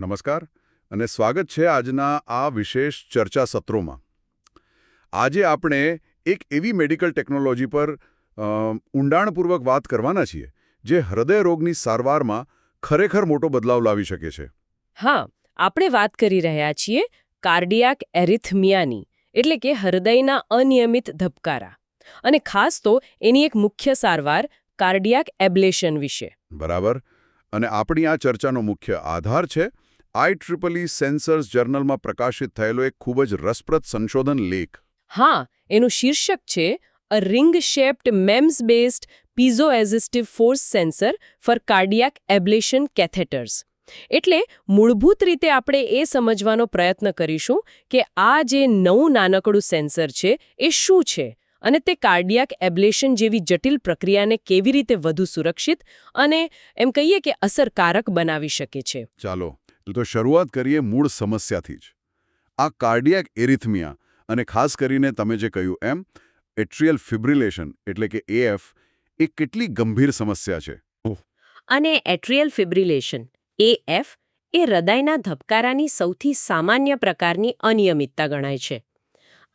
નમસ્કાર અને સ્વાગત છે આજના આ વિશેષ ચર્ચા સત્રોમાં. આજે આપણે એક એવી મેડિકલ ટેકનોલોજી પર ઊંડાણપૂર્વક વાત કરવાના છીએ જે હૃદય રોગની સારવારમાં ખરેખર મોટો બદલાવ લાવી શકે છે. હા આપણે વાત કરી રહ્યા છીએ કાર્ડિયાક એરિથમિયાની એટલે કે હૃદયના અનિયમિત ધબકારા. અને ખાસ તો એની એક મુખ્ય સારવાર કાર્ડિયાક એબ્લેશન વિશે. બરાબર. અને આપણી આ ચર્ચાનો મુખ્ય આધાર છે આઈ ટ્રિપલી સેન્સર્સ જર્નલમાં પ્રકાશિત થયેલો એક ખૂબ જ રસપ્રદ સંશોધન લેખ. હા એનું શીર્ષક છે a ring shaped MEMS based piezoresistive force sensor for cardiac ablation catheters. એટલે મૂળભૂત રીતે આપણે એ સમજવાનો પ્રયત્ન કરીશું કે આ જે નવું નાનકડું સેન્સર છે એ શું છે અને તે કાર્ડિયાક એબ્લેશન જેવી જટિલ પ્રક્રિયાને કેવી રીતે વધુ સુરક્ષિત અને એમ કહીએ કે અસરકારક બનાવી શકે છે. ચાલો તો શરૂઆત કરીએ મૂળ સમસ્યાથી જ. આ કાર્ડિયાક એરિથમિયા અને ખાસ કરીને તમે જે કહ્યું એમ એટ્રિયલ ફિબ્રિલેશન એટલે કે એએફ એ કેટલી ગંભીર સમસ્યા છે. અને એટ્રિયલ ફિબ્રિલેશન એએફ એ હૃદયના ધબકારાની સૌથી સામાન્ય પ્રકારની અનિયમિતતા ગણાય છે.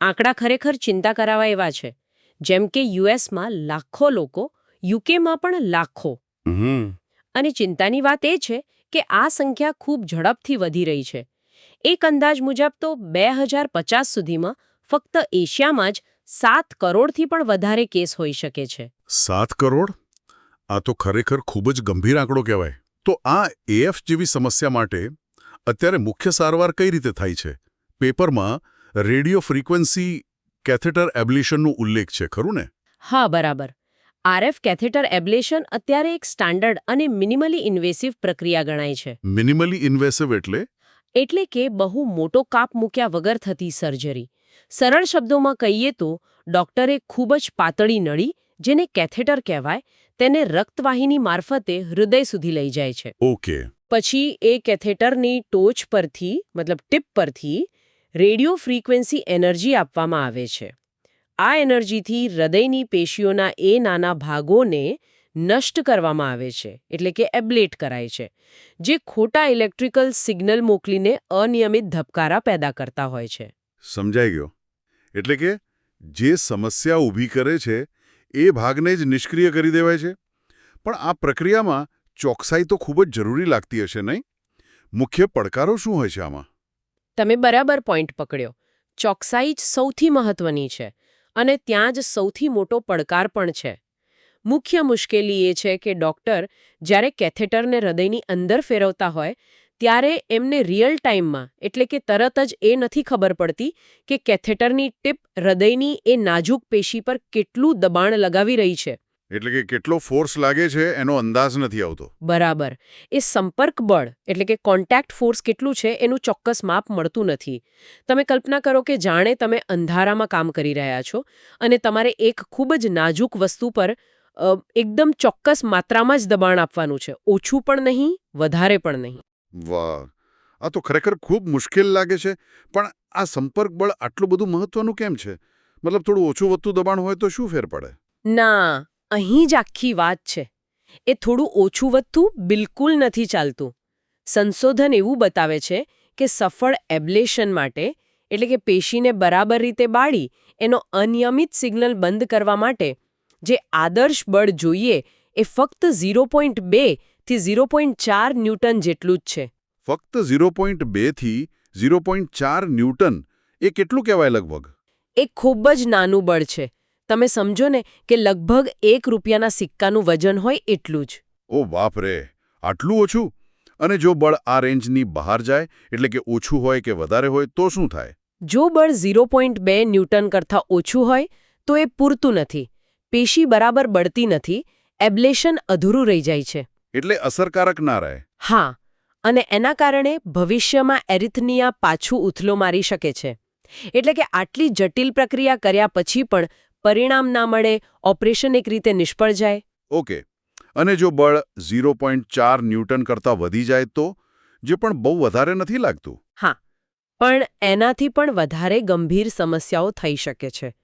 આંકડા ખરેખર ચિંતા કરાવવા એવા છે જેમ કે યુએસમાં લાખો લોકો યુકેમાં પણ લાખો. અને ચિંતાની વાત એ છે કે આ સંખ્યા ખૂબ ઝડપથી વધી રહી છે. એક અંદાજ મુજબ તો બે હજાર પચાસ સુધીમાં ફક્ત એશિયામાં જ સાત કરોડથી પણ વધારે કેસ હોઈ શકે છે. સાત કરોડ? આ તો ખરેખર ખૂબ જ ગંભીર આંકડો કહેવાય. તો આ એએફ જેવી સમસ્યા માટે અત્યારે મુખ્ય સારવાર કઈ રીતે થાય છે? પેપરમાં રેડિયો ફ્રીક્વન્સી કેથેટર એબ્લિશનનો ઉલ્લેખ છે ખરું ને? હા બરાબર. આરએફ કેથેટર એબ્લેશન અત્યારે એક સ્ટાન્ડર્ડ અને મિનિમલી ઇન્વેસિવ પ્રક્રિયા ગણાય છે. મિનિમલી ઇન્વેસિવ એટલે? એટલે કે બહુ મોટો કાપ મૂક્યા વગર થતી સર્જરી. સરળ શબ્દોમાં કહીએ તો ડોક્ટરે ખૂબ જ પાતળી નળી જેને કેથેટર કહેવાય તેને રક્તવાહિની મારફતે હૃદય સુધી લઈ જાય છે. ઓકે. પછી એ કેથેટરની ટોચ પરથી મતલબ ટીપ પરથી રેડિયો ફ્રીક્વન્સી એનર્જી આપવામાં આવે છે. આ એનર્જીથી હૃદયની પેશીઓના એ નાના ભાગોને નષ્ટ કરવામાં આવે છે એટલે કે એબ્લેટ કરાય છે જે ખોટા ઇલેક્ટ્રિકલ સિગ્નલ મોકલીને અનિયમિત ધબકારા પેદા કરતા હોય છે. સમજાઈ ગયો. એટલે કે જે સમસ્યા ઊભી કરે છે એ ભાગને જ નિષ્ક્રિય કરી દેવાય છે. પણ આ પ્રક્રિયામાં ચોકસાઈ તો ખૂબ જ જરૂરી લાગતી હશે નહીં? મુખ્ય પડકારો શું હોય છે આમાં? તમે બરાબર પોઈન્ટ પકડ્યો. ચોકસાઈ જ સૌથી મહત્વની છે. અને ત્યાં જ સૌથી મોટો પડકાર પણ છે. મુખ્ય મુશ્કેલી એ છે કે ડોક્ટર જ્યારે કેથેટરને હૃદયની અંદર ફેરવતા હોય, ત્યારે એમને રિયલ ટાઈમમાં, એટલે કે તરત જ એ નથી ખબર પડતી કે કેથેટરની ટીપ હૃદયની એ નાજુક પેશી પર કેટલું દબાણ લગાવી રહી છે. એટલે કે કેટલો ફોર્સ લાગે છે એનો અંદાજ નથી આવતો. બરાબર. એ સંપર્ક બળ એટલે કે કોન્ટેક્ટ ફોર્સ કેટલું છે એનું ચોક્કસ માપ મળતું નથી. તમે કલ્પના કરો કે જાણે તમે અંધારામાં કામ કરી રહ્યા છો અને તમારે એક ખૂબ જ નાજુક વસ્તુ પર એકદમ ચોક્કસ માત્રામાં જ દબાણ આપવાનું છે. ઓછું પણ નહીં વધારે પણ નહીં. વાહ! આ તો ખરેખર ખૂબ મુશ્કેલ લાગે છે. પણ આ સંપર્ક બળ આટલું બધું મહત્વનું કેમ છે? મતલબ થોડું ઓછું વધતું દબાણ હોય તો શું ફેર પડે? ના. અહીં જ આખી વાત છે. એ થોડું ઓછું વધતું બિલકુલ નથી ચાલતું. સંશોધન એવું બતાવે છે કે સફળ એબ્લેશન માટે એટલે કે પેશીને બરાબર રીતે બાળી એનો અનિયમિત સિગ્નલ બંધ કરવા માટે જે આદર્શ બળ જોઈએ એ ફક્ત ઝીરો પોઈન્ટ બેથી ઝીરો પોઈન્ટ ચાર ન્યૂટન જેટલું જ છે. ફક્ત ઝીરો પોઈન્ટ બેથી ઝીરો પોઈન્ટ ચાર ન્યૂટન એ કેટલું કહેવાય લગભગ? એ ખૂબ જ નાનું બળ છે. તમે સમજો ને કે લગભગ એક રૂપિયાના સિક્કાનું વજન હોય એટલું જ. ઓ બાપ રે આટલું ઓછું? અને જો બળ આ રેન્જની બહાર જાય એટલે કે ઓછું હોય કે વધારે હોય તો શું થાય? જો બળ ઝીરો પોઈન્ટ બે ન્યૂટન કરતાં ઓછું હોય તો એ પૂરતું નથી. પેશી બરાબર બળતી નથી એબ્લેશન અધૂરું રહી જાય છે. એટલે અસરકારક ના રહે. હા અને એના કારણે ભવિષ્યમાં એરિથનિયા પાછું ઉથલો મારી શકે છે. એટલે કે આટલી જટિલ પ્રક્રિયા કર્યા પછી પણ પરિણામ ના મળે ઓપરેશન એક રીતે નિષ્ફળ જાય. ઓકે. અને જો બળ ઝીરો પોઈન્ટ ચાર ન્યૂટન કરતાં વધી જાય તો જે પણ બહુ વધારે નથી લાગતું? હા. પણ એનાથી પણ વધારે ગંભીર સમસ્યાઓ થઈ શકે છે.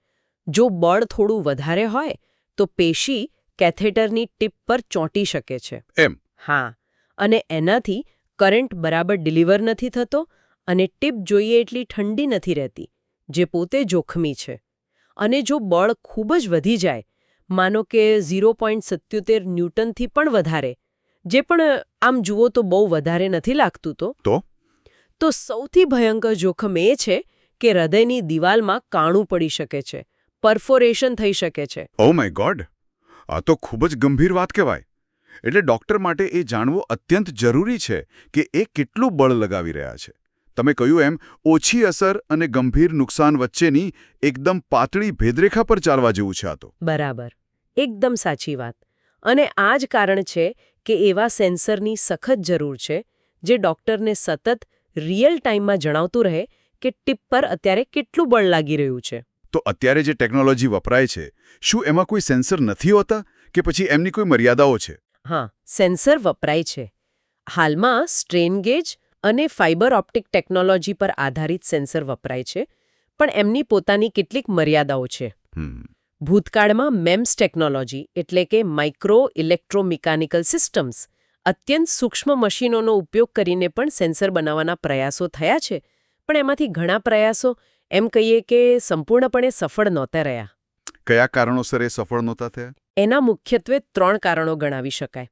જો બળ થોડું વધારે હોય તો પેશી કેથેટરની ટીપ પર ચોંટી શકે છે. એમ? હા. અને એનાથી કરંટ બરાબર ડિલિવર નથી થતો અને ટીપ જોઈએ એટલી ઠંડી નથી રહેતી જે પોતે જોખમી છે. અને જો બળ ખૂબ જ વધી જાય માનો કે ઝીરો પોઈન્ટ સત્યોતેર ન્યૂટનથી પણ વધારે જે પણ આમ જુઓ તો બહુ વધારે નથી લાગતું તો. તો? તો સૌથી ભયંકર જોખમ એ છે કે હૃદયની દિવાલમાં કાણું પડી શકે છે પરફોરેશન થઈ શકે છે. ઓ માય ગોડ આ તો ખૂબ જ ગંભીર વાત કહેવાય. એટલે ડોક્ટર માટે એ જાણવું અત્યંત જરૂરી છે કે એ કેટલું બળ લગાવી રહ્યા છે. તમે કહ્યું એમ ઓછી અસર અને ગંભીર નુકસાન વચ્ચેની એકદમ પાતળી ભેદરેખા પર ચાલવા જેવું છે આ તો. બરાબર. એકદમ સાચી વાત. અને આ જ કારણ છે કે એવા સેન્સરની સખત જરૂર છે જે ડોક્ટરને સતત રિયલ ટાઈમમાં જણાવતું રહે કે ટીપ પર અત્યારે કેટલું બળ લાગી રહ્યું છે. તો અત્યારે જે ટેકનોલોજી વપરાય છે શું એમાં કોઈ સેન્સર નથી હોતા? કે પછી એમની કોઈ મર્યાદાઓ છે? હા સેન્સર વપરાય છે. હાલમાં સ્ટ્રેન ગેજ અને ફાઇબર ઓપ્ટિક ટેકનોલોજી પર આધારિત સેન્સર વપરાય છે પણ એમની પોતાની કેટલીક મર્યાદાઓ છે. ભૂતકાળમાં મેમ્સ ટેકનોલોજી એટલે કે માઇક્રો ઇલેક્ટ્રોમિકેનિકલ સિસ્ટમ્સ અત્યંત સૂક્ષ્મ મશીનોનો ઉપયોગ કરીને પણ સેન્સર બનાવવાના પ્રયાસો થયા છે પણ એમાંથી ઘણા પ્રયાસો એમ કહીએ કે સંપૂર્ણપણે સફળ નહોતા રહ્યા. કયા કારણોસર એ સફળ નહોતા થયા? એના મુખ્યત્વે ત્રણ કારણો ગણાવી શકાય.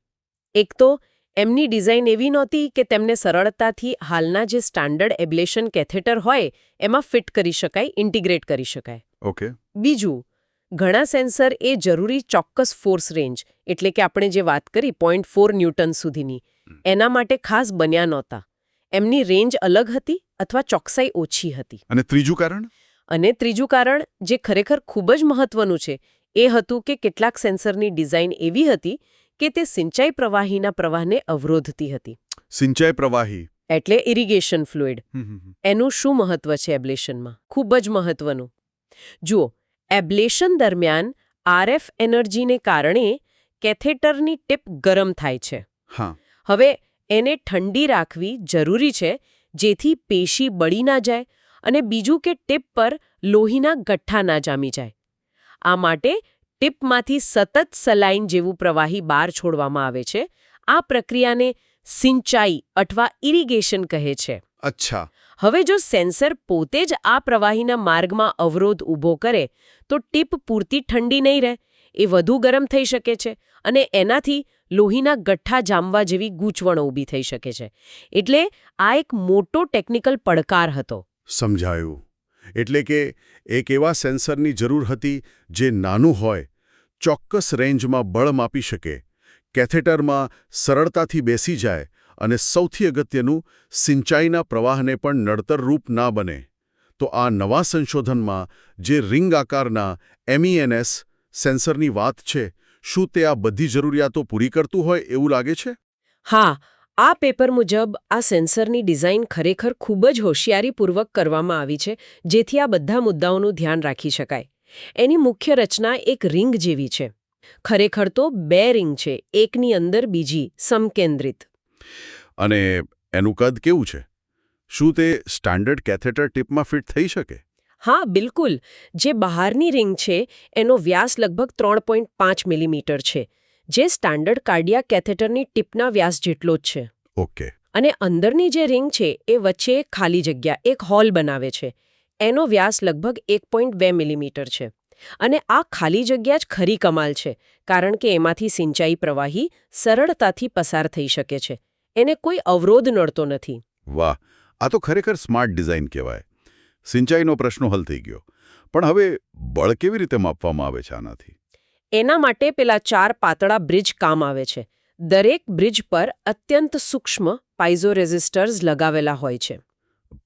એક તો એમની ડિઝાઇન એવી નહોતી કે તેમને સરળતાથી હાલના જે સ્ટાન્ડર્ડ એબ્લેશન કેથેટર હોય એમાં ફિટ કરી શકાય ઇન્ટિગ્રેટ કરી શકાય. ઓકે. બીજું ઘણા સેન્સર એ જરૂરી ચોક્કસ ફોર્સ રેન્જ એટલે કે આપણે જે વાત કરી પોઈન્ટ ફોર ન્યૂટન સુધીની એના માટે ખાસ બન્યા નહોતા. એમની રેન્જ અલગ હતી અથવા ચોકસાઈ ઓછી હતી. અને ત્રીજું કારણ? અને ત્રીજું કારણ જે ખરેખર ખૂબ જ મહત્વનું છે એ હતું કે કેટલાક સેન્સરની ડિઝાઇન એવી હતી કે તે સિંચાઈ પ્રવાહીના પ્રવાહને અવરોધતી હતી. સિંચાઈ પ્રવાહી. એટલે ઇરિગેશન ફ્લુઇડ. એનું શું મહત્વ છે એબ્લેશનમાં ખૂબ જ મહત્વનું. જુઓ એબ્લેશન દરમિયાન આરએફ એનર્જીને કારણે કેથેટરની ટીપ ગરમ થાય છે. હવે એને ઠંડી રાખવી જરૂરી છે જેથી પેશી બળી ના જાય અને બીજું કે ટીપ પર લોહીના ગઠ્ઠા ના જામી જાય. આ માટે ટીપમાંથી સતત સલાઈન જેવું પ્રવાહી બહાર છોડવામાં આવે છે. આ પ્રક્રિયાને સિંચાઈ અથવા ઇરિગેશન કહે છે. અચ્છા. હવે જો સેન્સર પોતે જ આ પ્રવાહીના માર્ગમાં અવરોધ ઊભો કરે તો ટીપ પૂરતી ઠંડી નહીં રહે એ વધુ ગરમ થઈ શકે છે અને એનાથી લોહીના ગઠ્ઠા જામવા જેવી ગૂંચવણો ઊભી થઈ શકે છે. એટલે આ એક મોટો ટેકનિકલ પડકાર હતો. સમજાયું. એટલે કે એક એવા સેન્સરની જરૂર હતી જે નાનું હોય, ચોક્કસ રેન્જમાં બળ માપી શકે, કેથેટરમાં સરળતાથી બેસી જાય અને સૌથી અગત્યનું, સિંચાઈના પ્રવાહને પણ નડતર રૂપ ના બને. તો આ નવા સંશોધનમાં જે રિંગ આકારના એમઈએનએસ સેન્સરની વાત છે, શું તે આ બધી જરૂરિયાતો પૂરી કરતું હોય એવું લાગે છે? હા આ પેપર મુજબ આ સેન્સરની ડિઝાઇન ખરેખર ખૂબ જ હોશિયારીપૂર્વક કરવામાં આવી છે જેથી આ બધા મુદ્દાઓનું ધ્યાન રાખી શકાય. એની મુખ્ય રચના એક રિંગ જેવી છે. ખરેખર તો બે રિંગ છે એકની અંદર બીજી સમકેન્દ્રિત. અને એનું કદ કેવું છે? શું તે સ્ટાન્ડર્ડ કેથેટર ટીપમાં ફિટ થઈ શકે? હા બિલકુલ. જે બહારની રિંગ છે એનો વ્યાસ લગભગ ત્રણ પોઈન્ટ પાંચ મિલીમીટર છે. જે સ્ટાન્ડર્ડ કાર્ડિયા કેથેટરની ટીપના વ્યાસ જેટલો જ છે. ઓકે. અને અંદરની જે રિંગ છે એ વચ્ચે એક ખાલી જગ્યા એક હોલ બનાવે છે. એનો વ્યાસ લગભગ એક પોઈન્ટ બે મિલીમીટર છે. અને આ ખાલી જગ્યા જ ખરી કમાલ છે કારણ કે એમાંથી સિંચાઈ પ્રવાહી સરળતાથી પસાર થઈ શકે છે. એને કોઈ અવરોધ નડતો નથી. વાહ આ તો ખરેખર સ્માર્ટ ડિઝાઇન કહેવાય. સિંચાઈનો પ્રશ્ન હલ થઈ ગયો. પણ હવે બળ કેવી રીતે માપવામાં આવે છે આનાથી? એના માટે પેલા ચાર પાતળા બ્રિજ કામ આવે છે. દરેક બ્રિજ પર અત્યંત સૂક્ષ્મ પાઇઝો રેઝિસ્ટર્સ લગાવેલા હોય છે.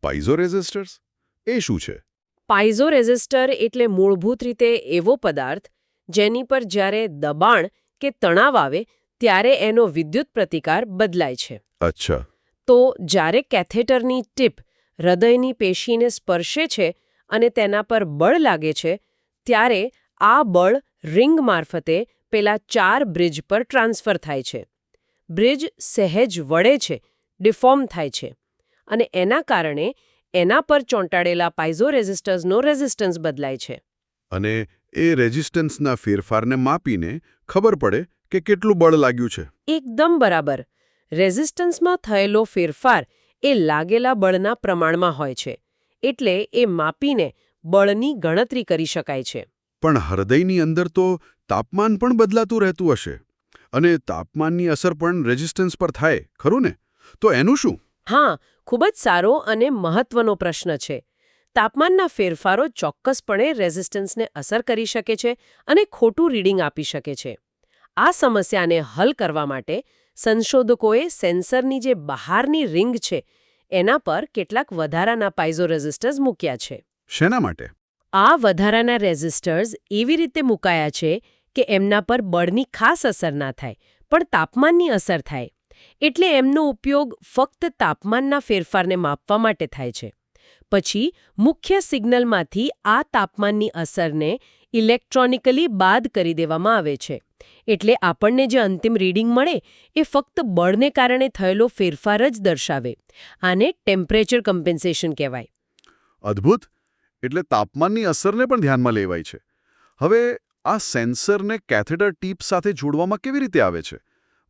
પાઇઝો રેઝિસ્ટર્સ એ શું છે? પાઇઝો રેઝિસ્ટર એટલે મૂળભૂત રીતે એવો પદાર્થ જેની પર જ્યારે દબાણ કે તણાવ આવે ત્યારે એનો વિદ્યુત પ્રતિકાર બદલાય છે. અચ્છા. તો જ્યારે કેથેટરની ટીપ હૃદયની પેશીને સ્પર્શે છે અને તેના પર બળ લાગે છે ત્યારે આ બળ રિંગ મારફતે પેલા ચાર બ્રિજ પર ટ્રાન્સફર થાય છે. બ્રિજ સહેજ વળે છે ડિફોર્મ થાય છે અને એના કારણે એના પર ચોંટાડેલા પાઇઝો રેઝિસ્ટર્સનો રેઝિસ્ટન્સ બદલાય છે. અને એ રેઝિસ્ટન્સના ફેરફારને માપીને ખબર પડે કે કેટલું બળ લાગ્યું છે. એકદમ બરાબર. રેઝિસ્ટન્સમાં થયેલો ફેરફાર એ લાગેલા બળના પ્રમાણમાં હોય છે એટલે એ માપીને બળની ગણતરી કરી શકાય છે. પણ હૃદયની અંદર તો તાપમાન પણ બદલાતું રહેતું હશે. અને તાપમાનની અસર પણ રેઝિસ્ટન્સ પર થાય ખરું ને? તો એનું શું? હા ખૂબ જ સારો અને મહત્વનો પ્રશ્ન છે. તાપમાનના ફેરફારો ચોક્કસપણે રેઝિસ્ટન્સને અસર કરી શકે છે અને ખોટું રીડિંગ આપી શકે છે. આ સમસ્યાને હલ કરવા માટે સંશોધકોએ સેન્સરની જે બહારની રિંગ છે એના પર કેટલાક વધારાના પાઇઝો રેઝિસ્ટર્સ મૂક્યા છે. શેના માટે? આ વધારાના રેઝિસ્ટર્સ એવી રીતે મુકાયા છે કે એમના પર બળની ખાસ અસર ના થાય, પણ તાપમાનની અસર થાય. એટલે એમનો ઉપયોગ ફક્ત તાપમાનના ફેરફારને માપવા માટે થાય છે. પછી, મુખ્ય સિગ્નલમાંથી આ તાપમાનની અસરને ઇલેક્ટ્રોનિકલી બાદ કરી દેવામાં આવે છે. એટલે આપણને જે અંતિમ રીડિંગ મળે, એ ફક્ત બળને કારણે થયેલો ફેરફાર જ દર્શાવે. આને ટેમ્પરેચર કમ્પેન્સેશન કહેવાય. અદ્ભુત! એટલે તાપમાનની અસરને પણ ધ્યાનમાં લેવાય છે. હવે, આ સેન્સરને કેથેટર ટીપ સાથે જોડવામાં કેવી રીતે આવે છે?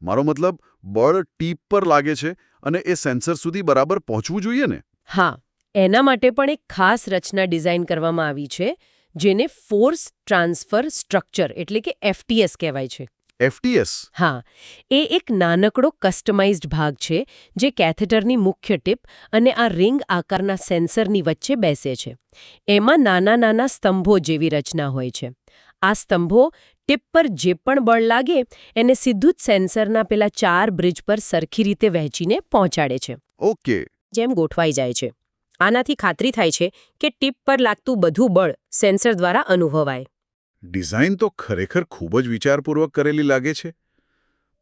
મારો મતલબ, બળ ટીપ પર લાગે છે અને એ સેન્સર સુધી બરાબર પહોંચવું જોઈએ ને? હા, એના માટે પણ એક ખાસ રચના ડિઝાઇન કરવામાં આવી છે, જેને ફોર્સ ટ્રાન્સફર સ્ટ્રક્ચર એટલે કે એફટીએસ કહેવાય છે. એફટીએસ હા એ એક નાનકડો કસ્ટમાઇઝ્ડ ભાગ છે જે કેથેટરની મુખ્ય ટીપ અને આ રિંગ આકારના સેન્સરની વચ્ચે બેસે છે. એમાં નાના નાના સ્તંભો જેવી રચના હોય છે. આ સ્તંભો ટીપ પર જે પણ બળ લાગે એને સીધું જ સેન્સરના પેલા ચાર બ્રિજ પર સરખી રીતે વહેંચીને પહોંચાડે છે. ઓકે. જેમ ગોઠવાઈ જાય છે. આનાથી ખાતરી થાય છે કે ટીપ પર લાગતું બધું બળ સેન્સર દ્વારા અનુભવાય. ડિઝાઇન તો ખરેખર ખૂબ જ વિચારપૂર્વક કરેલી લાગે છે.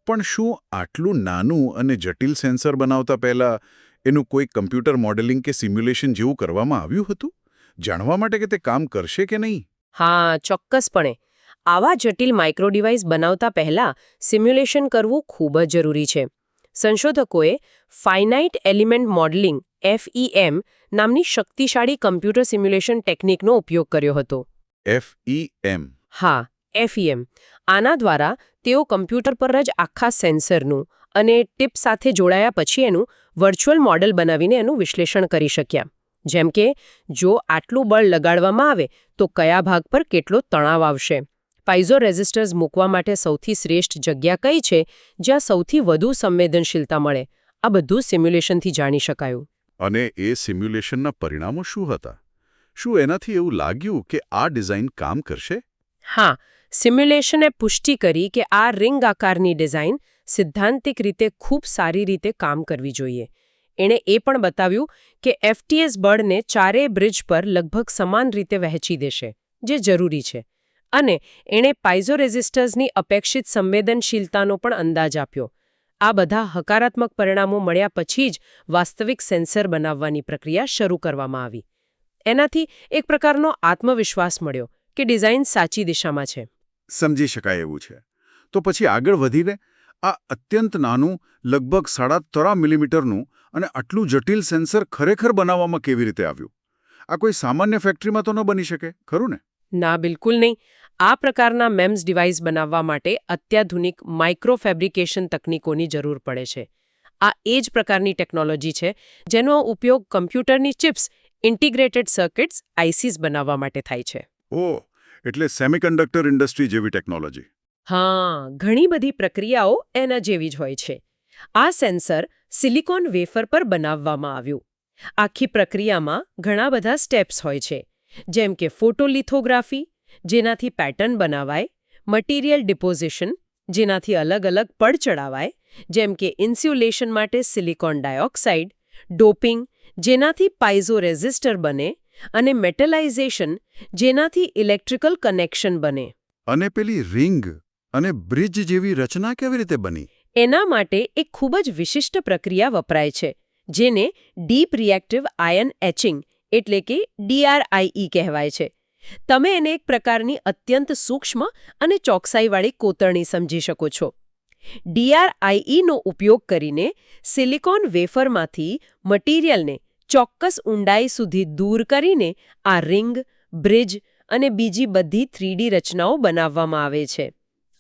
પણ શું આટલું નાનું અને જટિલ સેન્સર બનાવતા પહેલા એનું કોઈ કમ્પ્યુટર મોડેલિંગ કે સિમ્યુલેશન જેવું કરવામાં આવ્યું હતું? જાણવા માટે કે તે કામ કરશે કે નહીં? હા ચોક્કસપણે. આવા જટિલ માઇક્રો ડિવાઇસ બનાવતા પહેલા સિમ્યુલેશન કરવું ખૂબ જ જરૂરી છે. સંશોધકોએ ફાઇનાઇટ એલિમેન્ટ મોડેલિંગ FEM નામની શક્તિશાળી કમ્પ્યુટર સિમ્યુલેશન ટેકનિકનો ઉપયોગ કર્યો હતો. એફઈએમ? હા, એફઈએમ. આના દ્વારા તેઓ કમ્પ્યુટર પર જ આખા સેન્સરનું અને ટીપ સાથે જોડાયા પછી એનું વર્ચ્યુઅલ મોડેલ બનાવીને એનું વિશ્લેષણ કરી શક્યા. જેમ કે, જો આટલું બળ લગાડવામાં આવે, તો કયા ભાગ પર કેટલો તણાવ આવશે? પાઇઝો રેઝિસ્ટર્સ મૂકવા માટે સૌથી શ્રેષ્ઠ જગ્યા કઈ છે, જ્યાં સૌથી વધુ સંવેદનશીલતા મળે? આ બધું સિમ્યુલેશનથી જાણી શકાયું. અને એ સિમ્યુલેશનના પરિણામો શું હતા? શું એનાથી એવું લાગ્યું કે આ ડિઝાઇન કામ કરશે? હા, સિમ્યુલેશને પુષ્ટિ કરી કે આ રિંગ આકારની ડિઝાઇન સિદ્ધાંતિક રીતે ખૂબ સારી રીતે કામ કરવી જોઈએ. એણે એ પણ બતાવ્યું કે એફટીએસ બળને ચારેય બ્રિજ પર લગભગ સમાન રીતે વહેંચી દેશે, જે જરૂરી છે. અને એણે પાઇઝો રેઝિસ્ટર્સની અપેક્ષિત સંવેદનશીલતાનો પણ અંદાજ આપ્યો. આ બધા હકારાત્મક પરિણામો મળ્યા પછી જ વાસ્તવિક સેન્સર બનાવવાની પ્રક્રિયા શરૂ કરવામાં આવી. એનાથી એક પ્રકારનો આત્મવિશ્વાસ મળ્યો. કે ડિઝાઇન સાચી દિશામાં છે? સમજી શકાય એવું છે. તો પછી આગળ વધીને આ અત્યંત નાનું લગભગ સાડા ત્રણ મિલીમીટરનું અને આટલું જટિલ સેન્સર ખરેખર બનાવવામાં કેવી રીતે આવ્યું? આ કોઈ સામાન્ય ફેક્ટરીમાં તો ન બની શકે ખરું ને? ના બિલકુલ નહીં. આ પ્રકારના મેમ્સ ડિવાઇસ બનાવવા માટે અત્યાધુનિક માઇક્રો ફેબ્રિકેશન તકનીકોની જરૂર પડે છે. આ એ જ પ્રકારની ટેકનોલોજી છે જેનો ઉપયોગ કમ્પ્યુટરની ચિપ્સ ઇન્ટિગ્રેટેડ સર્કિટ્સ આઈસીસ બનાવવા માટે થાય છે. ઓહ એટલે સેમિકન્ડક્ટર ઇન્ડસ્ટ્રી જેવી ટેકનોલોજી. હા, ઘણી બધી પ્રક્રિયાઓ એના જેવી જ હોય છે. આ સેન્સર સિલિકોન વેફર પર બનાવવામાં આવ્યું. આખી પ્રક્રિયામાં ઘણા બધા સ્ટેપ્સ હોય છે. જેમ કે ફોટોલિથોગ્રાફી, જેનાથી પેટર્ન બનાવાય, મટીરિયલ ડિપોઝિશન, જેનાથી અલગ અલગ પડ ચડાવાય, જેમ કે ઇન્સ્યુલેશન માટે સિલિકોન ડાયોક્સાઇડ, ડોપિંગ, જેનાથી પાઇઝો રેઝિસ્ટર બને અને મેટલાઇઝેશન જેનાથી ઇલેક્ટ્રિકલ કનેક્શન બને. અને પેલી રિંગ અને બ્રિજ જેવી રચના કેવી રીતે બની? એના માટે એક ખૂબ જ વિશિષ્ટ પ્રક્રિયા વપરાય છે જેને ડીપ રિએક્ટિવ આયન એચિંગ એટલે કે ડીઆરઆઈઈ કહેવાય છે. તમે એને એક પ્રકારની અત્યંત સૂક્ષ્મ અને ચોકસાઈવાળી કોતરણી સમજી શકો છો. ડીઆરઆઈઈનો ઉપયોગ કરીને સિલિકોન વેફરમાંથી મટીરિયલને ચોક્કસ ઊંડાઈ સુધી દૂર કરીને આ રિંગ, બ્રિજ અને બીજી બધી થ્રીડી રચનાઓ બનાવવામાં આવે છે.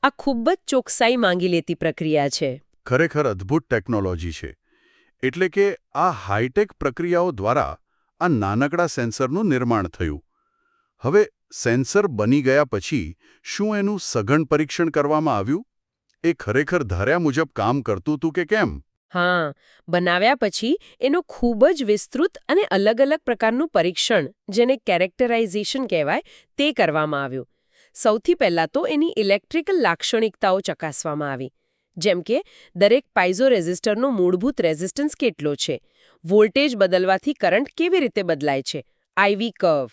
આ ખૂબ જ ચોકસાઈ માંગી લેતી પ્રક્રિયા છે. ખરેખર અદ્ભુત ટેકનોલોજી છે. એટલે કે આ હાઈટેક પ્રક્રિયાઓ દ્વારા આ નાનકડા સેન્સરનું નિર્માણ થયું. હવે સેન્સર બની ગયા પછી શું એનું સઘન પરીક્ષણ કરવામાં આવ્યું? એ ખરેખર ધાર્યા મુજબ કામ કરતું હતું કે કેમ? હા બનાવ્યા પછી એનું ખૂબ જ વિસ્તૃત અને અલગ અલગ પ્રકારનું પરીક્ષણ જેને કેરેક્ટરાઇઝેશન કહેવાય તે કરવામાં આવ્યું. સૌથી પહેલાં તો એની ઇલેક્ટ્રિકલ લાક્ષણિકતાઓ ચકાસવામાં આવી. જેમ કે દરેક પાઇઝો રેઝિસ્ટરનો મૂળભૂત રેઝિસ્ટન્સ કેટલો છે? વોલ્ટેજ બદલવાથી કરંટ કેવી રીતે બદલાય છે? IV curve.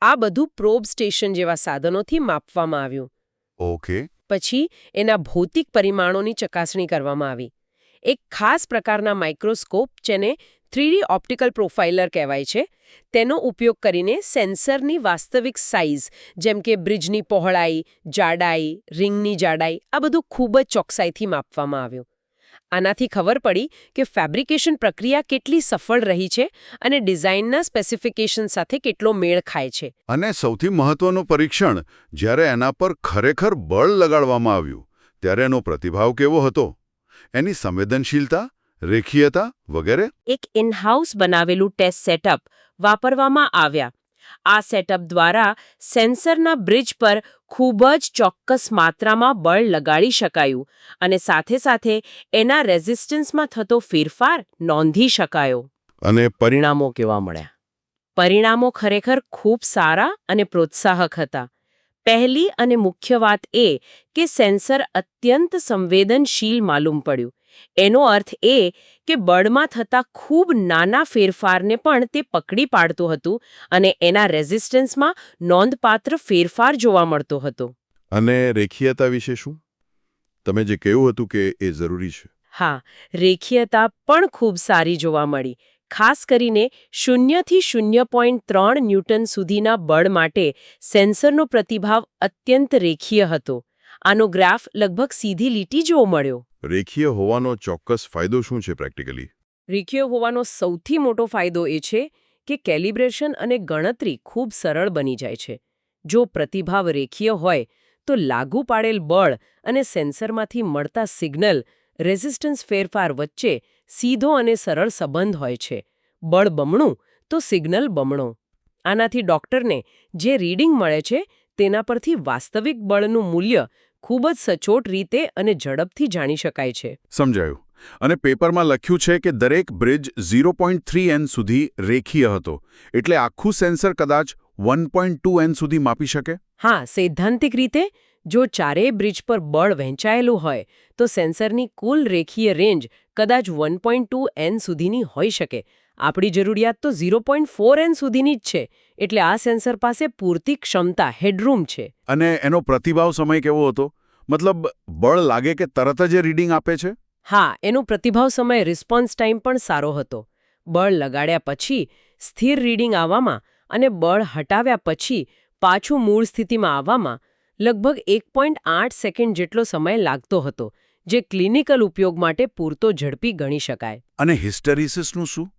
આ બધું પ્રોબ સ્ટેશન જેવા સાધનોથી માપવામાં આવ્યું. ઓકે. પછી એના ભૌતિક પરિમાણોની ચકાસણી કરવામાં આવી. એક ખાસ પ્રકારના માઇક્રોસ્કોપ જેને થ્રીડી ઓપ્ટિકલ પ્રોફાઇલર કહેવાય છે, તેનો ઉપયોગ કરીને સેન્સરની વાસ્તવિક સાઇઝ, જેમ કે બ્રિજની પહોળાઈ, જાડાઈ, રિંગની જાડાઈ, આ બધું ખૂબ જ ચોકસાઈથી માપવામાં આવ્યું. આનાથી ખબર પડી કે ફેબ્રિકેશન પ્રક્રિયા કેટલી સફળ રહી છે અને ડિઝાઇનના સ્પેસિફિકેશન સાથે કેટલો મેળ ખાય છે. અને સૌથી મહત્વનું પરીક્ષણ, જ્યારે એના પર ખરેખર બળ લગાડવામાં આવ્યું, ત્યારે એનો પ્રતિભાવ કેવો હતો? એની સંવેદનશીલતા રેખીયતા વગેરે? એક ઇનહાઉસ બનાવેલું ટેસ્ટ સેટઅપ વાપરવામાં આવ્યા. આ સેટઅપ દ્વારા સેન્સરના બ્રિજ પર ખૂબ જ ચોક્કસ માત્રામાં બળ લગાડી શકાયું અને સાથે સાથે એના રેઝિસ્ટન્સમાં થતો ફેરફાર નોંધી શકાયો. અને પરિણામો કેવા મળ્યા? પરિણામો ખરેખર ખૂબ સારા અને પ્રોત્સાહક હતા. પહેલી અને મુખ્ય વાત એ કે સેન્સર અત્યંત સંવેદનશીલ માલુમ પડ્યું. એનો અર્થ એ કે બળમાં થતા ખૂબ નાના ફેરફારને પણ તે પકડી પાડતું હતું અને એના રેઝિસ્ટન્સમાં નોંધપાત્ર ફેરફાર જોવા મળતો હતો. અને રેખીયતા વિશે શું? તમે જે કહ્યું હતું કે એ જરૂરી છે. હા રેખીયતા પણ ખૂબ સારી જોવા મળી. ખાસ કરીને શૂન્યથી શૂન્ય પોઈન્ટ ત્રણ ન્યૂટન સુધીના બળ માટે સેન્સરનો પ્રતિભાવ અત્યંત રેખીય હતો. આનો ગ્રાફ લગભગ સીધી લીટી જોવા મળ્યો. રેખીય હોવાનો ચોક્કસ ફાયદો શું છે પ્રેક્ટિકલી? રેખીય હોવાનો સૌથી મોટો ફાયદો એ છે કે કેલિબ્રેશન અને ગણતરી ખૂબ સરળ બની જાય છે. જો પ્રતિભાવ રેખીય હોય તો લાગુ પાડેલ બળ અને સેન્સરમાંથી મળતા સિગ્નલ રેઝિસ્ટન્સ ફેરફાર વચ્ચે સીધો અને સરળ સંબંધ હોય છે. બળ બમણું તો સિગ્નલ બમણો. આનાથી ડોક્ટરને જે રીડિંગ મળે છે તેના પરથી વાસ્તવિક બળનું મૂલ્ય ખૂબ જ સચોટ રીતે અને ઝડપથી જાણી શકાય છે. સમજાયું. અને પેપરમાં લખ્યું છે કે દરેક બ્રિજ 0.3 એન સુધી રેખીય હતો. એટલે આખું સેન્સર કદાચ 1.2 એન સુધી માપી શકે? હા સૈદ્ધાંતિક રીતે જો ચારેય બ્રિજ પર બળ વહેંચાયેલું હોય તો સેન્સરની કુલ રેખીય રેન્જ કદાચ 1.2 એન સુધીની હોઈ શકે. આપણી જરૂરિયાત તો 0.4 એન સુધીની જ છે એટલે આ સેન્સર પાસે પૂરતી ક્ષમતા હેડરૂમ છે. અને એનો પ્રતિભાવ સમય કેવો હતો? મતલબ બળ લાગે કે તરત જ રીડિંગ આપે છે? હા એનો પ્રતિભાવ સમય રિસ્પોન્સ ટાઈમ પણ સારો હતો. બળ લગાડ્યા પછી સ્થિર રીડિંગ આવવામાં અને બળ હટાવ્યા પછી પાછું મૂળ સ્થિતિમાં આવવામાં લગભગ એક પોઈન્ટ આઠ સેકન્ડ જેટલો સમય લાગતો હતો જે ક્લિનિકલ ઉપયોગ માટે પૂરતો ઝડપી ગણી શકાય. અને હિસ્ટેરિસિસનું શું?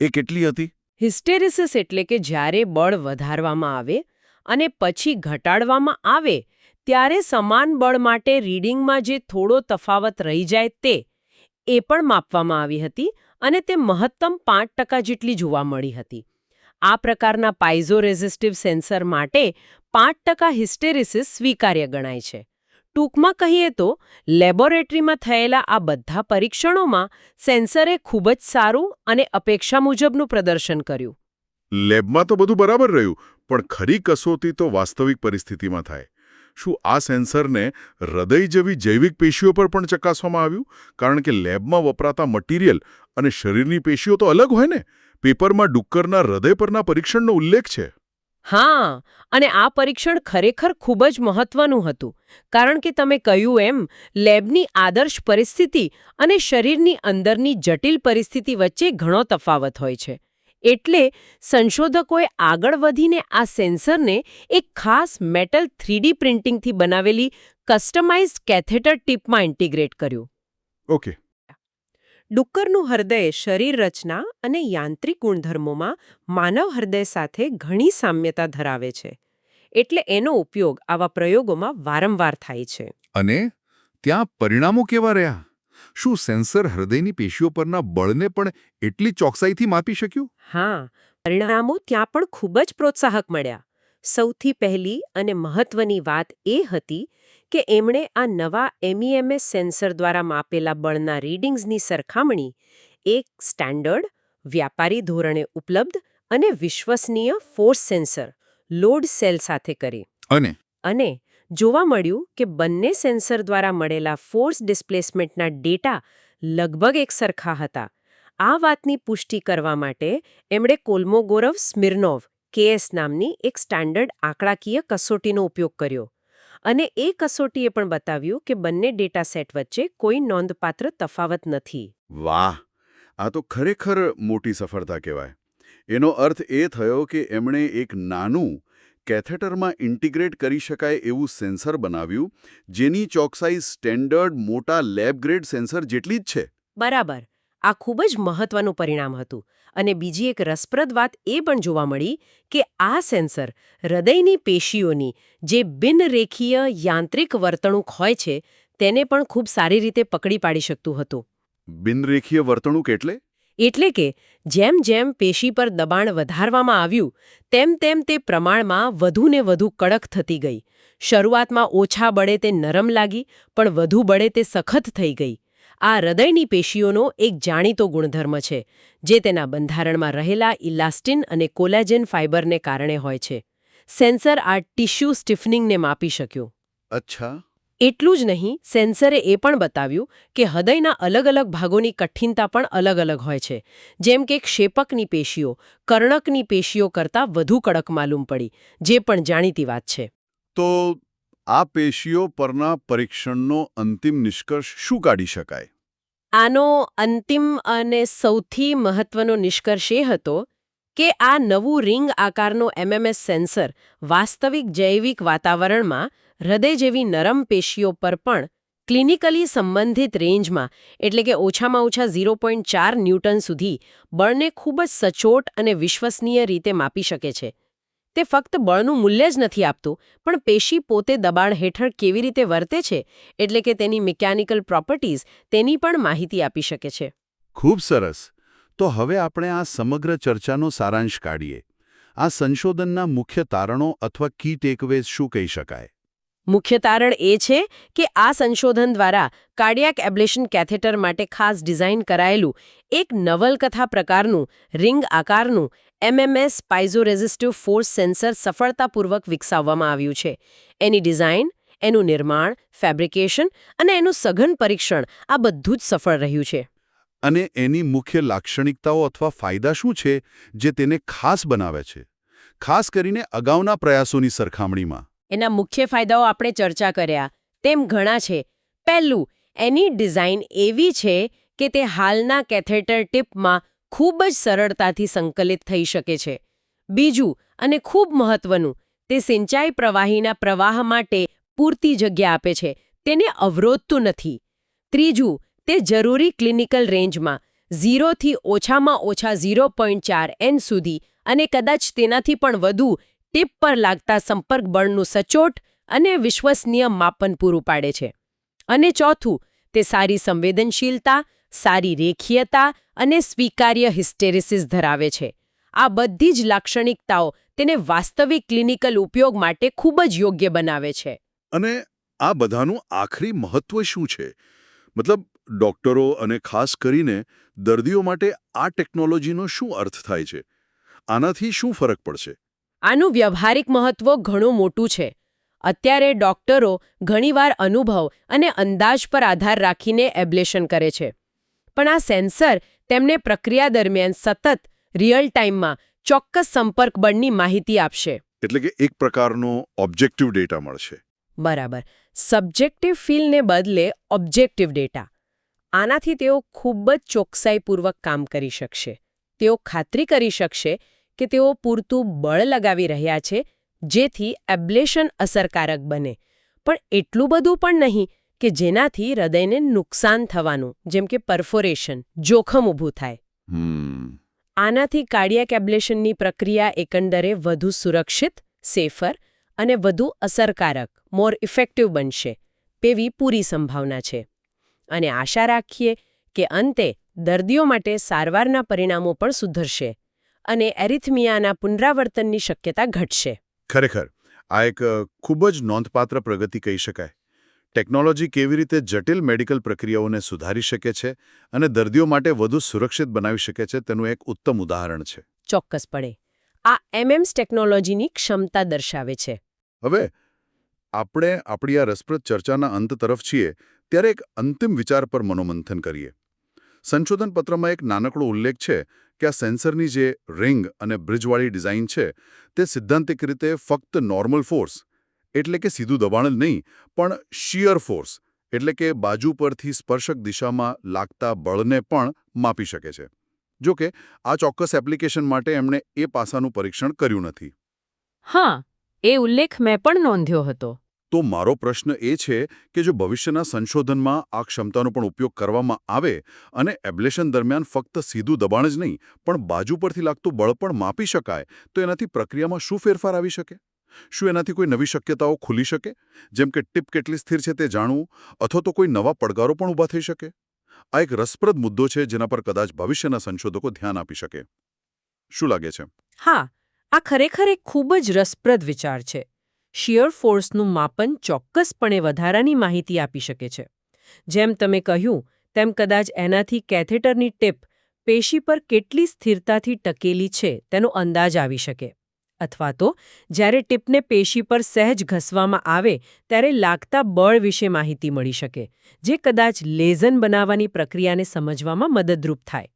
એ કેટલી હતી? હિસ્ટેરિસિસ એટલે કે જ્યારે બળ વધારવામાં આવે અને પછી ઘટાડવામાં આવે ત્યારે સમાન બળ માટે રીડિંગમાં જે થોડો તફાવત રહી જાય તે એ પણ માપવામાં આવી હતી અને તે મહત્તમ પાંચ ટકા જેટલી જોવા મળી હતી. આ પ્રકારના પાઇઝો રેઝિસ્ટિવ સેન્સર માટે પાંચ ટકા હિસ્ટેરિસિસ સ્વીકાર્ય ગણાય છે. ટૂંકમાં કહીએ તો, લેબોરેટરીમાં થયેલા આ બધા પરીક્ષણોમાં સેન્સરે ખૂબ જ સારું અને અપેક્ષા મુજબનું પ્રદર્શન કર્યું. લેબમાં તો બધું બરાબર રહ્યું, પણ ખરી કસોટી તો વાસ્તવિક પરિસ્થિતિમાં થાય. શું આ સેન્સરને હૃદય જેવી જૈવિક પેશીઓ પર પણ ચકાસવામાં આવ્યું? કારણ કે લેબમાં વપરાતા મટીરિયલ અને શરીરની પેશીઓ તો અલગ હોય ને? પેપરમાં ડુક્કરના હૃદય પરના પરીક્ષણનો ઉલ્લેખ છે. હા અને આ પરીક્ષણ ખરેખર ખૂબ જ મહત્વનું હતું કારણ કે તમે કહ્યું એમ લેબની આદર્શ પરિસ્થિતિ અને શરીરની અંદરની જટિલ પરિસ્થિતિ વચ્ચે ઘણો તફાવત હોય છે. એટલે સંશોધકોએ આગળ વધીને આ સેન્સરને એક ખાસ મેટલ થ્રીડી પ્રિન્ટિંગથી બનાવેલી કસ્ટમાઇઝ્ડ કેથેટર ટીપમાં ઇન્ટિગ્રેટ કર્યું. ઓકે. ડુક્કરનું હૃદય શરીર રચના અને યાંત્રિક ગુણધર્મોમાં માનવ હૃદય સાથે ઘણી સામ્યતા ધરાવે છે. એટલે એનો ઉપયોગ આવા પ્રયોગોમાં વારંવાર થાય છે. અને ત્યાં પરિણામો કેવા રહ્યા? શું સેન્સર હૃદયની પેશીઓ પરના બળને પણ એટલી ચોકસાઈથી માપી શક્યું? હા પરિણામો ત્યાં પણ ખૂબ જ પ્રોત્સાહક મળ્યા. સૌથી પહેલી અને મહત્વની વાત એ હતી કે એમણે આ નવા એમઈએમએસ સેન્સર દ્વારા માપેલા બળના રીડિંગ્સની સરખામણી એક સ્ટાન્ડર્ડ વ્યાપારી ધોરણે ઉપલબ્ધ અને વિશ્વસનીય ફોર્સ સેન્સર લોડ સેલ સાથે કરી. અને? અને જોવા મળ્યું કે બંને સેન્સર દ્વારા મળેલા ફોર્સ ડિસ્પ્લેસમેન્ટના ડેટા લગભગ એક સરખા હતા. આ વાતની પુષ્ટિ કરવા માટે એમણે કોલ્મોગોરવ સ્મિર્નોવ કેએસ નામની એક સ્ટાન્ડર્ડ આંકડાકીય કસોટીનો ઉપયોગ કર્યો અને એ કસોટીએ પણ બતાવ્યું કે બંને ડેટા સેટ વચ્ચે કોઈ નોંધપાત્ર તફાવત નથી. વાહ! આ તો ખરેખર મોટી સફળતા કહેવાય. એનો અર્થ એ થયો કે એમણે એક નાનું કેથેટરમાં ઇન્ટિગ્રેટ કરી શકાય એવું સેન્સર બનાવ્યું જેની ચોકસાઈ સ્ટેન્ડર્ડ મોટા લેબ ગ્રેડ સેન્સર જેટલી જ છે. બરાબર. આ ખૂબ જ મહત્વનું પરિણામ હતું. અને બીજી એક રસપ્રદ વાત એ પણ જોવા મળી કે આ સેન્સર હૃદયની પેશીઓની જે બિનરેખીય યાંત્રિક વર્તણૂક હોય છે તેને પણ ખૂબ સારી રીતે પકડી પાડી શકતું હતું. બિનરેખીય વર્તણૂક એટલે? એટલે કે જેમ જેમ પેશી પર દબાણ વધારવામાં આવ્યું તેમ તેમ તે પ્રમાણમાં વધુને વધુ કડક થતી ગઈ. શરૂઆતમાં ઓછા બળે તે નરમ લાગી પણ વધુ બળે તે સખત થઈ ગઈ. આ હૃદયની પેશીઓનો એક જાણીતો ગુણધર્મ છે જે તેના બંધારણમાં રહેલા ઇલાસ્ટિન અને કોલેજન ફાઇબરને કારણે હોય છે. સેન્સર આ ટિશ્યુ સ્ટિફનિંગને માપી શક્યું. અચ્છા. એટલું જ નહીં સેન્સરે એ પણ બતાવ્યું કે હૃદયના અલગ અલગ ભાગોની કઠિનતા પણ અલગ અલગ હોય છે. જેમ કે ક્ષેપકની પેશીઓ કર્ણકની પેશીઓ કરતાં વધુ કડક માલુમ પડી જે પણ જાણીતી વાત છે. તો આ પેશીઓ પરના પરીક્ષણનો અંતિમ નિષ્કર્ષ શું કાઢી શકાય? આનો અંતિમ અને સૌથી મહત્વનો નિષ્કર્ષ એ હતો કે આ નવું રિંગ આકારનો એમએમએસ સેન્સર વાસ્તવિક જૈવિક વાતાવરણમાં હૃદય જેવી નરમ પેશીઓ પર પણ ક્લિનિકલી સંબંધિત રેન્જમાં, એટલે કે ઓછામાં ઓછા ઝીરો પોઈન્ટ ચાર ન્યૂટન સુધી બળને ખૂબ જ સચોટ અને વિશ્વસનીય રીતે માપી શકે છે. તે ફક્ત બળનું મૂલ્ય જ નથી આપતું પણ પેશી પોતે દબાણ હેઠળ કેવી રીતે વર્તે છે એટલે કે તેની મિકેનિકલ પ્રોપર્ટીઝ તેની પણ માહિતી આપી શકે છે. ખૂબ સરસ. તો હવે આપણે આ સમગ્ર ચર્ચાનો સારાંશ કાઢીએ. આ સંશોધનના મુખ્ય તારણો અથવા કી ટેકવેઝ શું કહી શકાય? મુખ્ય તારણ એ છે કે આ સંશોધન દ્વારા કાર્ડિયાક એબ્લેશન કેથેટર માટે ખાસ ડિઝાઇન કરાયેલું એક નવલકથા પ્રકારનું રિંગ આકારનું એમએમએસ પાઇઝોરેઝિસ્ટિવ ફોર્સ સેન્સર સફળતાપૂર્વક વિકસાવવામાં આવ્યું છે. એની ડિઝાઇન એનું નિર્માણ ફેબ્રિકેશન અને એનું સઘન પરીક્ષણ આ બધું જ સફળ રહ્યું છે. અને એની મુખ્ય લાક્ષણિકતાઓ અથવા ફાયદા શું છે જે તેને ખાસ બનાવે છે? ખાસ કરીને અગાઉના પ્રયાસોની સરખામણીમાં. એના મુખ્ય ફાયદાઓ આપણે ચર્ચા કર્યા. તેમ ઘણા છે. પહેલું એની ડિઝાઇન એવી છે કે તે હાલના કેથેટર ટીપમાં ખૂબ જ સરળતાથી સંકલિત થઈ શકે છે. બીજું, અને ખૂબ મહત્વનું, તે સિંચાઈ પ્રવાહીના પ્રવાહ માટે પૂરતી જગ્યા આપે છે. તેને અવરોધતું નથી. ત્રીજું, તે જરૂરી ક્લિનિકલ રેન્જમાં ઝીરોથી ઓછામાં ઓછા ઝીરો પોઈન્ટ ચાર એન સુધી અને કદાચ તેનાથી પણ વધુ ટીપ પર લાગતા સંપર્ક બળનું સચોટ અને વિશ્વસનીય માપન પૂરું પાડે છે. અને ચોથું, તે સારી સંવેદનશીલતા, સારી રેખીયતા અને સ્વીકાર્ય હિસ્ટેરિસિસ ધરાવે છે. આ બધી જ લાક્ષણિકતાઓ તેને વાસ્તવિક ક્લિનિકલ ઉપયોગ માટે ખૂબ જ યોગ્ય બનાવે છે. અને આ બધાનું આખરી મહત્વ શું છે? મતલબ ડોક્ટરો અને ખાસ કરીને દર્દીઓ માટે આ ટેકનોલોજીનો શું અર્થ થાય છે? આનાથી શું ફરક પડશે? આનું વ્યવહારિક મહત્વ ઘણું મોટું છે. અત્યારે ડોક્ટરો ઘણીવાર અનુભવ અને અંદાજ પર આધાર રાખીને એબ્લેશન કરે છે. પણ આ સેન્સર તેમને પ્રક્રિયા દરમિયાન સતત રિયલ ટાઈમમાં ચોક્કસ સંપર્ક બળની માહિતી આપશે. એટલે કે એક પ્રકારનો ઓબ્જેક્ટિવ ડેટા મળશે. બરાબર. સબ્જેક્ટિવ ફીલને બદલે ઓબ્જેક્ટિવ ડેટા આનાથી તેઓ ખૂબ જ ચોકસાઈપૂર્વક કામ કરી શકશે. તેઓ ખાતરી કરી શકશે કે તેઓ પૂરતું બળ લગાવી રહ્યા છે જેથી એબ્લેશન અસરકારક બને. પણ એટલું બધું પણ નહીં. કે જેનાથી હૃદયને નુકસાન થવાનું જેમ કે પરફોરેશન જોખમ ઊભું થાય. આનાથી કાર્ડિયાક એબ્લેશનની પ્રક્રિયા એકંદરે વધુ સુરક્ષિત સેફર અને વધુ અસરકારક મોર ઇફેક્ટિવ બનશે તેવી પૂરી સંભાવના છે. અને આશા રાખીએ કે અંતે દર્દીઓ માટે સારવારના પરિણામો પણ સુધરશે અને એરિથમિયાના પુનરાવર્તનની શક્યતા ઘટશે. ખરેખર આ એક ખૂબ જ નોંધપાત્ર પ્રગતિ કહી શકાય. ટેકનોલોજી કેવી રીતે જટિલ મેડિકલ પ્રક્રિયાઓને સુધારી શકે છે અને દર્દીઓ માટે વધુ સુરક્ષિત બનાવી શકે છે તેનું એક ઉત્તમ ઉદાહરણ છે. ચોક્કસપણે. આ એમએમ્સ ટેકનોલોજીની ક્ષમતા દર્શાવે છે. હવે આપણે આપણી આ રસપ્રદ ચર્ચાના અંત તરફ છીએ ત્યારે એક અંતિમ વિચાર પર મનોમંથન કરીએ. સંશોધન પત્રમાં એક નાનકડો ઉલ્લેખ છે કે આ સેન્સરની જે રિંગ અને બ્રિજવાળી ડિઝાઇન છે તે સિદ્ધાંતિક રીતે ફક્ત નોર્મલ ફોર્સ એટલે કે સીધું દબાણ જ નહીં પણ શિયર ફોર્સ એટલે કે બાજુ પરથી સ્પર્શક દિશામાં લાગતા બળને પણ માપી શકે છે. જો કે આ ચોક્કસ એપ્લિકેશન માટે એમણે એ પાસાનું પરીક્ષણ કર્યું નથી. હા એ ઉલ્લેખ મેં પણ નોંધ્યો હતો. તો મારો પ્રશ્ન એ છે કે જો ભવિષ્યના સંશોધનમાં આ ક્ષમતાનો પણ ઉપયોગ કરવામાં આવે અને એબ્લેશન દરમિયાન ફક્ત સીધું દબાણ જ નહીં પણ બાજુ પરથી લાગતું બળ પણ માપી શકાય તો એનાથી પ્રક્રિયામાં શું ફેરફાર આવી શકે? શું એનાથી કોઈ નવી શક્યતાઓ ખુલી શકે? જેમ કે ટીપ કેટલી સ્થિર છે તે જાણવું, અથવા તો કોઈ નવા પડકારો પણ ઊભા થઈ શકે? આ એક રસપ્રદ મુદ્દો છે જેના પર કદાચ ભવિષ્યના સંશોધકો ધ્યાન આપી શકે. શું લાગે છે? હા, આ ખરેખર એક ખૂબ જ રસપ્રદ વિચાર છે. શિયર ફોર્સનું માપન ચોક્કસપણે વધારાની માહિતી આપી શકે છે. જેમ તમે કહ્યું, તેમ કદાચ એનાથી કેથેટરની ટીપ પેશી પર કેટલી સ્થિરતાથી ટકેલી છે તેનો અંદાજ આવી શકે. અથવા તો જ્યારે ટીપને પેશી પર સહેજ ઘસવામાં આવે, ત્યારે લાગતા બળ વિશે માહિતી મળી શકે, જે કદાચ લેઝન બનાવવાની પ્રક્રિયાને સમજવામાં મદદરૂપ થાય.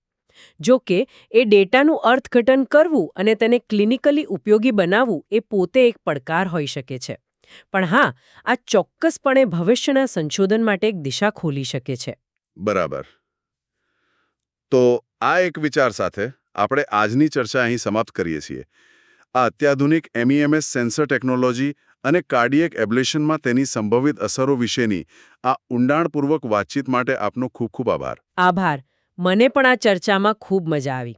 જો કે, એ ડેટાનું અર્થઘટન કરવું અને તેને ક્લિનિકલી ઉપયોગી બનાવવું એ પોતે એક પડકાર હોઈ શકે છે. પણ હા, આ ચોક્કસપણે ભવિષ્યના સંશોધન માટે એક દિશા ખોલી શકે છે. બરાબર. તો આ એક વિચાર સાથે આપણે આજની ચર્ચા અહીં સમાપ્ત કરીએ છીએ. આ અત્યાધુનિક એમઈએમએસ સેન્સર ટેકનોલોજી અને કાર્ડિયક એબ્લેશનમાં તેની સંભવિત અસરો વિશેની આ ઊંડાણપૂર્વક વાતચીત માટે આપનો ખૂબ ખૂબ આભાર. આભાર. મને પણ આ ચર્ચામાં ખૂબ મજા આવી.